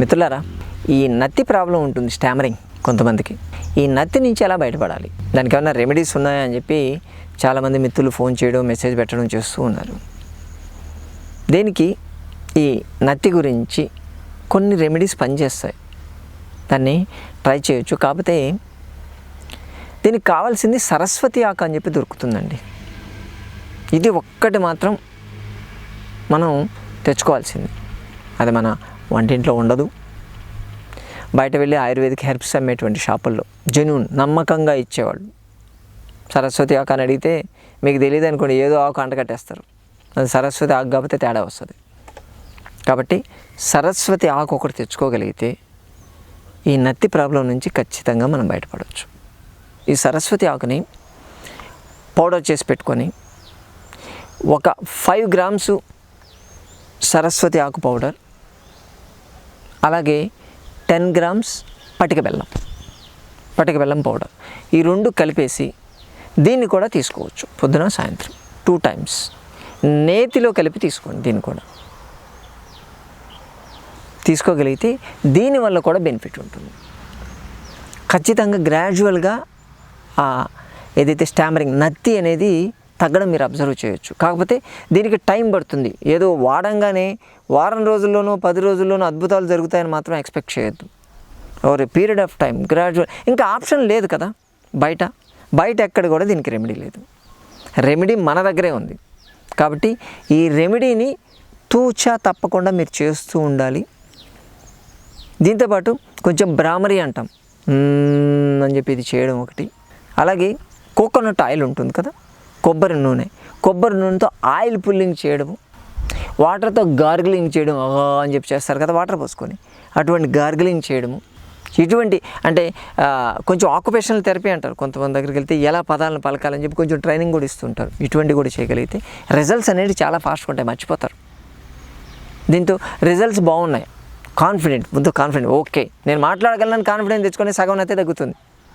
మిత్రులారా ఈ నత్తి ప్రాబ్లం ఉంటుంది స్టామరింగ్ కొంతమందికి. ఈ నత్తి నుంచి ఎలా బయటపడాలి? దానికి ఏమైనా రెమెడీస్ ఉన్నాయా అని చెప్పి చాలామంది మిత్రులు ఫోన్ చేయడం మెసేజ్ పెట్టడం చేస్తూ ఉన్నారు. దీనికి ఈ నత్తి గురించి కొన్ని రెమెడీస్ పనిచేస్తాయి. దాన్ని ట్రై చేయొచ్చు. కాకపోతే దీనికి కావాల్సింది సరస్వతి ఆకు అని చెప్పి దొరుకుతుందండి. ఇది ఒక్కటి మాత్రం మనం తెచ్చుకోవాల్సింది. అది మన వంటింట్లో ఉండదు. బయట వెళ్ళి ఆయుర్వేదిక్ హెర్బ్స్ అమ్మేటువంటి షాపుల్లో జెన్యున్ నమ్మకంగా ఇచ్చేవాళ్ళు. సరస్వతి ఆకు అని అడిగితే మీకు తెలియదు అనుకోండి ఏదో ఆకు అంటకట్టేస్తారు అది సరస్వతి ఆకు కాకపోతే తేడా వస్తుంది. కాబట్టి సరస్వతి ఆకు ఒకటి తెచ్చుకోగలిగితే ఈ నత్తి ప్రాబ్లం నుంచి ఖచ్చితంగా మనం బయటపడవచ్చు. ఈ సరస్వతి ఆకుని పౌడర్ చేసి పెట్టుకొని ఒక ఫైవ్ గ్రామ్స్ సరస్వతి ఆకు పౌడర్ అలాగే టెన్ గ్రామ్స్ పటిక బెల్లం పటిక బెల్లం పౌడర్. ఈ రెండు కలిపేసి దీన్ని కూడా తీసుకోవచ్చు పొద్దున సాయంత్రం. టూ టైమ్స్ నేతిలో కలిపి తీసుకోండి దీన్ని కూడా. తీసుకోగలిగితే దీనివల్ల కూడా బెనిఫిట్ ఉంటుంది. ఖచ్చితంగా గ్రాడ్యువల్గా ఏదైతే స్టామరింగ్ నత్తి అనేది తగ్గడం మీరు అబ్జర్వ్ చేయొచ్చు. కాకపోతే దీనికి టైం పడుతుంది. ఏదో వాడంగానే వారం రోజుల్లోనూ పది రోజుల్లోనూ అద్భుతాలు జరుగుతాయని మాత్రం ఎక్స్పెక్ట్ చేయొద్దు. Over period of time gradual ఇంకా ఆప్షన్ లేదు కదా బయట. బయట ఎక్కడ కూడా దీనికి రెమెడీ లేదు. రెమెడీ మన దగ్గరే ఉంది. కాబట్టి ఈ రెమెడీని తూచా తప్పకుండా మీరు చేస్తూ ఉండాలి. దీంతోపాటు కొంచెం బ్రామరీ అంటాం. అని చెప్పి ఇది చేయడం ఒకటి. అలాగే కోకోనట్ ఆయిల్ ఉంటుంది కదా? కొబ్బరి నూనె. కొబ్బరి నూనెతో ఆయిల్ పుల్లింగ్ చేయడము. వాటర్తో గార్గిలింగ్ చేయడం అని చెప్పి చేస్తారు కదా వాటర్ పోసుకొని. అటువంటి గార్గిలింగ్ చేయడము. ఇటువంటి అంటే కొంచెం ఆక్యుపేషనల్ థెరపీ అంటారు. కొంతమంది దగ్గరికి వెళ్తే ఎలా పదాలను పలకాలని చెప్పి కొంచెం ట్రైనింగ్ కూడా ఇస్తుంటారు. ఇటువంటి కూడా చేయగలిగితే రిజల్ట్స్ అనేవి చాలా ఫాస్ట్గా ఉంటాయి మర్చిపోతారు. దీంతో రిజల్ట్స్ బాగున్నాయి. కాన్ఫిడెంట్ ముందు కాన్ఫిడెంట్ ఓకే నేను మాట్లాడగలను కాన్ఫిడెంట్ తెచ్చుకొని సగం అయితే తగ్గుతుంది.